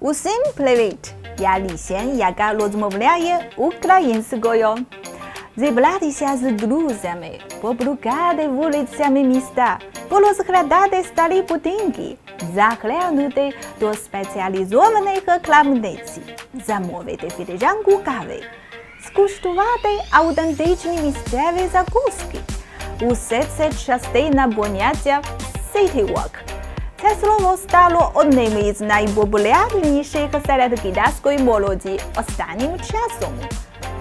Усім привіт! Я Лісен, яка розмовляє українською. Зібратися з друзями, поблукати вулицями міста, порозглядати старі будинки, заглянути до спеціалізованих крамниць, замовити філіжанку кави, скуштувати аутентичні місцеві закуски. Усе це частина поняття City Walk. Це слово стало одним із найпопулярніших серед китайської молоді останнім часом.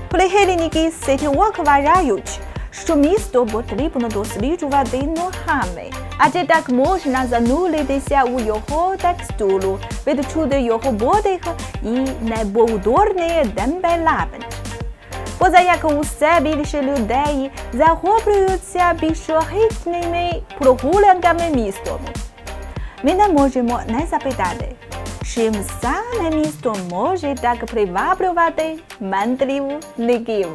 Прихильники Walk вважають, що місто потрібно досліджувати ногами, адже так можна зануритися у його текстуру, відчути його подих і неповторний темперамент. Поза як усе більше людей захоплюються пішохідними прогулянками містом. Ми не можемо не запитати, чим саме місто може так приваблювати мандрівників.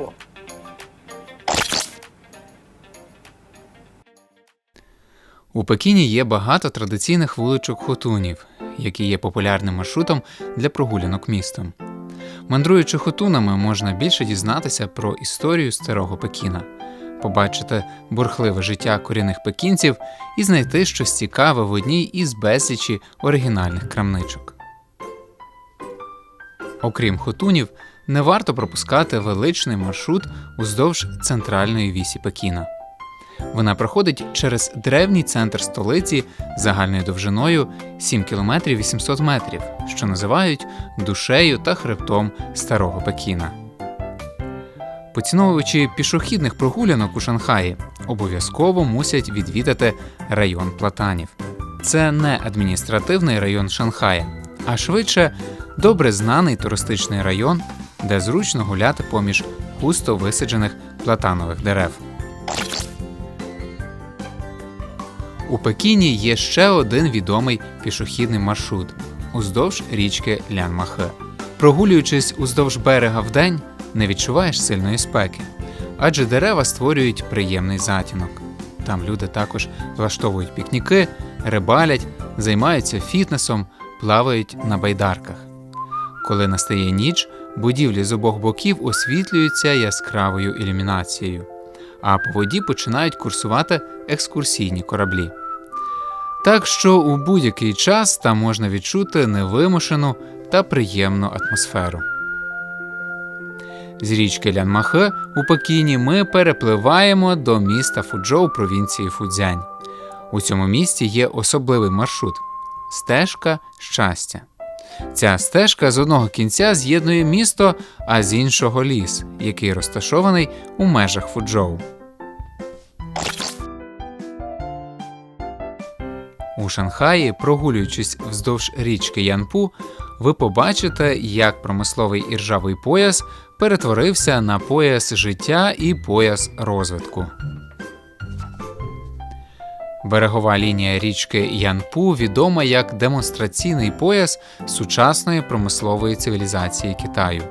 У Пекіні є багато традиційних вуличок хотунів, які є популярним маршрутом для прогулянок містом. Мандруючи хотунами, можна більше дізнатися про історію старого Пекіна, побачити бурхливе життя корінних пекінців і знайти щось цікаве в одній із безлічі оригінальних крамничок. Окрім хотунів, не варто пропускати величний маршрут уздовж центральної вісі Пекіна. Вона проходить через древній центр столиці загальною довжиною 7 км 800 метрів, що називають душею та хребтом старого Пекіна. Поціновувачі пішохідних прогулянок у Шанхаї обов'язково мусять відвідати район платанів. Це не адміністративний район Шанхая, а швидше добре знаний туристичний район, де зручно гуляти поміж густо висаджених платанових дерев. У Пекіні є ще один відомий пішохідний маршрут уздовж річки Лянмахе. Прогулюючись уздовж берега вдень, не відчуваєш сильної спеки, адже дерева створюють приємний затінок. Там люди також влаштовують пікніки, рибалять, займаються фітнесом, плавають на байдарках. Коли настає ніч, будівлі з обох боків освітлюються яскравою ілюмінацією, а по воді починають курсувати екскурсійні кораблі. Так що у будь-який час там можна відчути невимушену та приємну атмосферу. З річки Лянмахе у Пекіні ми перепливаємо до міста Фуджоу провінції Фудзянь. У цьому місті є особливий маршрут стежка щастя. Ця стежка з одного кінця з'єднує місто, а з іншого ліс, який розташований у межах Фуджоу. У Шанхаї, прогулюючись вздовж річки Янпу, ви побачите, як промисловий іржавий пояс перетворився на пояс життя і пояс розвитку. Берегова лінія річки Янпу відома як демонстраційний пояс сучасної промислової цивілізації Китаю.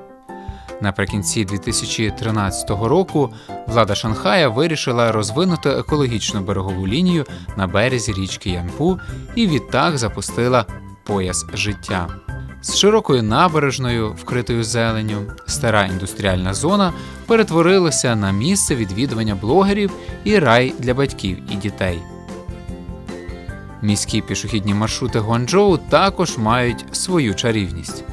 Наприкінці 2013 року влада Шанхая вирішила розвинути екологічну берегову лінію на березі річки Янпу і відтак запустила пояс життя. З широкою набережною, вкритою зеленню, стара індустріальна зона перетворилася на місце відвідування блогерів і рай для батьків і дітей. Міські пішохідні маршрути Гуанчжоу також мають свою чарівність.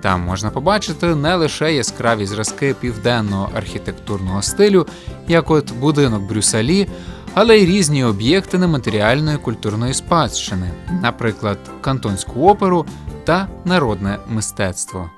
Там можна побачити не лише яскраві зразки південного архітектурного стилю, як от будинок Брюсалі, але й різні об'єкти нематеріальної культурної спадщини, наприклад, кантонську оперу та народне мистецтво.